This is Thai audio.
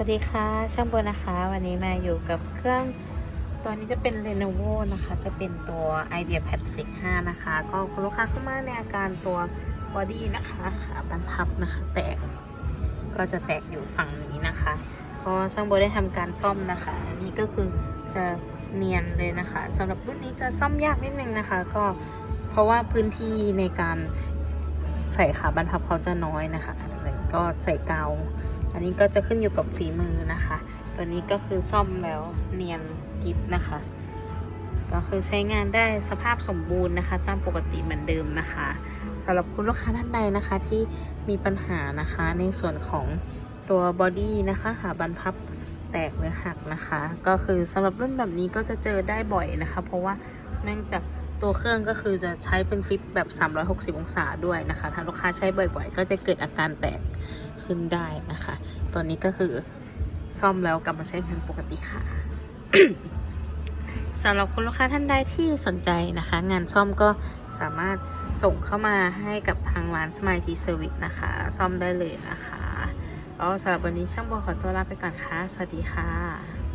วัสดีค่ะ ช่างบนนะคะ วันนี้มาอยู่กับเครื่องตัวนี้จะเป็น Lenovo นะคะ จะเป็นตัว IdeaPad Fix 5 นะคะ ก็คุณลูกค้าเข้ามาในอาการตัวบอดี้นะคะขาบรรพับนะคะ แตก ก็จะแตกอยู่ฝั่งนี้นะคะก็ช่างโบได้ทำการซ่อมนะคะ อันนี้ก็คือจะเนียนเลยนะคะสำหรับรุ่นนี้จะซ่อมยากนิดนึงนะคะ ก็เพราะว่าพื้นที่ในการใส่ขาบรรพับเขาจะน้อยนะคะก็ใส่กาว อันนี้ก็จะขึ้นอยู่กับฝีมือนะคะ ตัวนี้ก็คือซ่อมแล้วเนียนกิฟนะคะ ก็คือใช้งานได้สภาพสมบูรณ์นะคะ ตามปกติเหมือนเดิมนะคะสำหรับคุณลูกค้าท่านใดนะคะที่มีปัญหานะคะในส่วนของตัวบอดี้นะคะหาบรรพับแตกหรือหักนะคะ ก็คือสำหรับรุ่นแบบนี้ก็จะเจอได้บ่อยนะคะ เพราะว่าเนื่องจากตัวเครื่องก็คือจะใช้เป็นฟลิปแบบ 360 องศาด้วยนะคะ ถ้าลูกค้าใช้บ่อยๆ ก็จะเกิดอาการแตก ขึ้นได้นะคะ ตอนนี้ก็คือซ่อมแล้วกลับมาใช้งานปกติค่ะสำหรับคุณลูกค้าท่านใดที่สนใจนะคะ งานซ่อมก็สามารถส่งเข้ามาให้กับทางร้านสมายทีเซอร์วิสนะคะ ซ่อมได้เลยนะคะก็สำหรับวันนี้ช่างบัวขอตัวลาไปก่อนค่ะ สวัสดีค่ะ